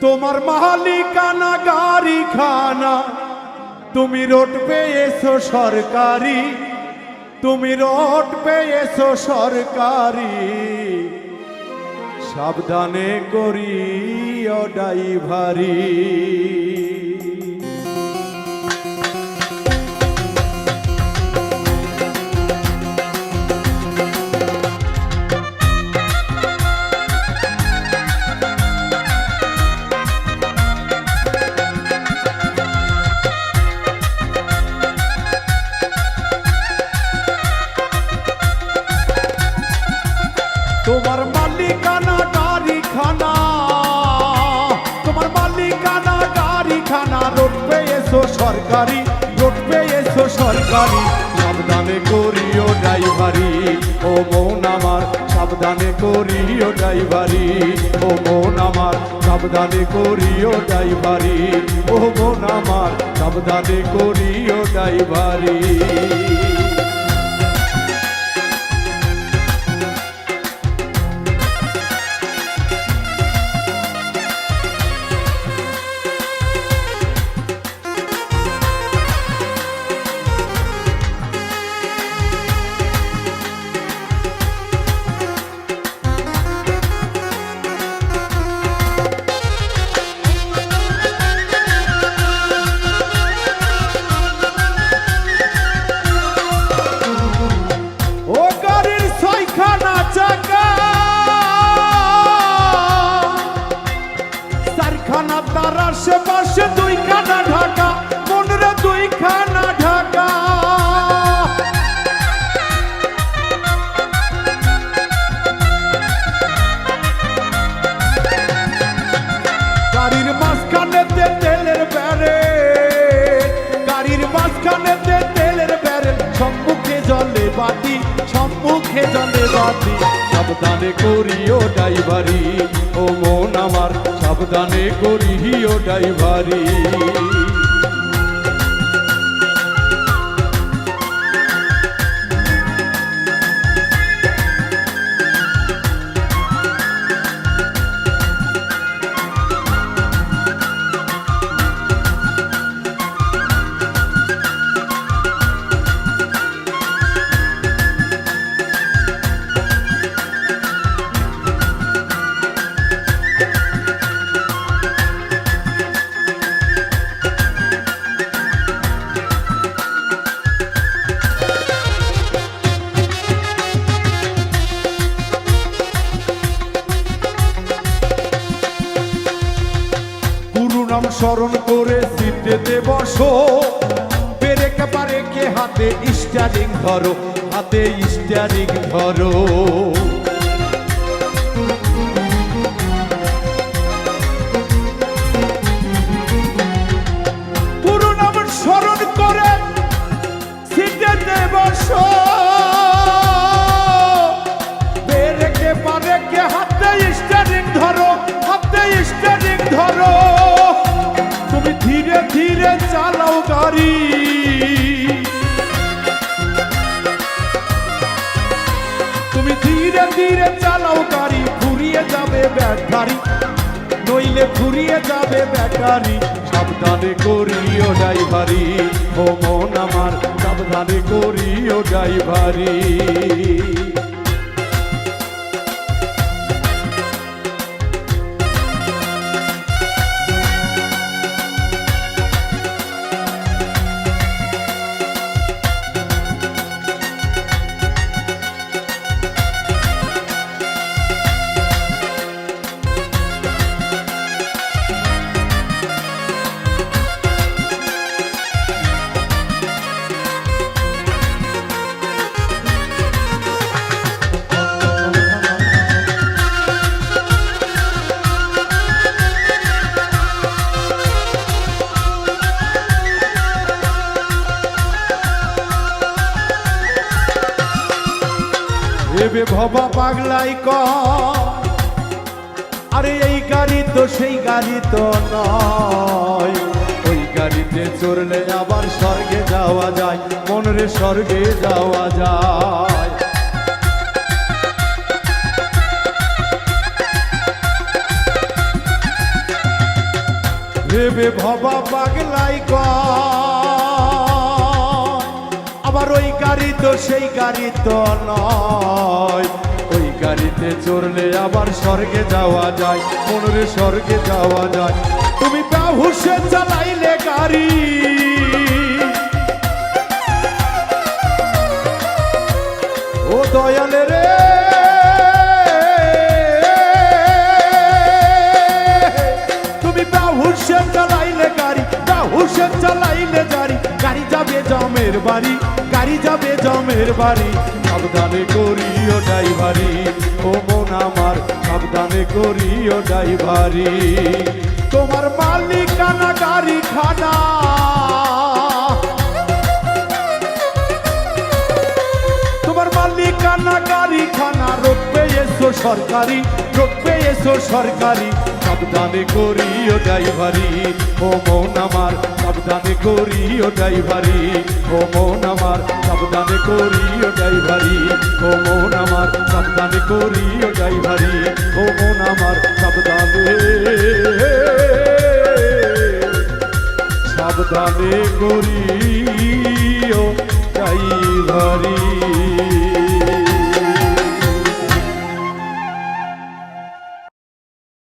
তোমার মালিকানা গাড়ি খানা তুমি রোড পেয়েছ সরকারি। তুমি রোড পেয়েছ সরকারি। সাবধানে করি ও ড্রাইভারি। সরকারি রোড পেয়েছ সরকারি। সাবধানে করিও ড্রাইভারি। ও মন আমার, সাবধানে করিও ড্রাইভারি। ও মন আমার, সাবধানে করিও ড্রাইভারি। ও মন আমার, সাবধানে করিও ড্রাইভারি। চারখানা পাশে দুই খানা ঢাকা। মনরে দুইখানা ঢাকা সম্মুখে জলে বাতি সাবধানে করিও ড্রাইভারি ও মন আমার সাবধানে করিও ড্রাইভারি নাম স্মরণ করে সিটেতে বসো। পেরেকে পারে কে হাতে স্টারিং ধরো হাতে স্টারিং ধরো। তুমি ধীরে ধীরে চালাও গাড়ি ফুরিয়ে যাবে ব্যাটারি। নইলে ফুরিয়ে যাবে ব্যাটারি। সাবধানে করিও ড্রাইভারি। ও মন আমার, সাবধানে করিও ড্রাইভারি। ভেবে ভবা পাগলাই ক আরে এই গাড়ি তো সেই গাড়ি তো নয়। ওই গাড়িতে চড়লে আবার স্বর্গে যাওয়া যায়, মনরে স্বর্গে যাওয়া যায়। ভেবে ভবা পাগলাই কয় আবার ওই গাড়ি তো সেই গাড়ি তো নয়। ওই গাড়িতে চড়লে আবার স্বর্গে যাওয়া যায়, মনের স্বর্গে যাওয়া যায়। তুমি বাহুসে চালাইলে গাড়ি যাবে জমের বাড়ি, সাবধানে করিও ড্রাইভারি। ও মন আমার, সাবধানে করিও ড্রাইভারি। তোমার মালিকানা গাড়ি খানা তোমার মালিকানা গাড়ি খানা সরকারি, রোপে এসো সরকারি। সাবধানে করিও ড্রাইভারি, ও মন আমার সাবধানে করিও ড্রাইভারি, ও মন আমার সাবধানে করিও ড্রাইভারি, ও মন আমার সাবধানে করিও ড্রাইভারি, ও মন আমার সাবধানে। সাবধানে করিও ড্রাইভারি।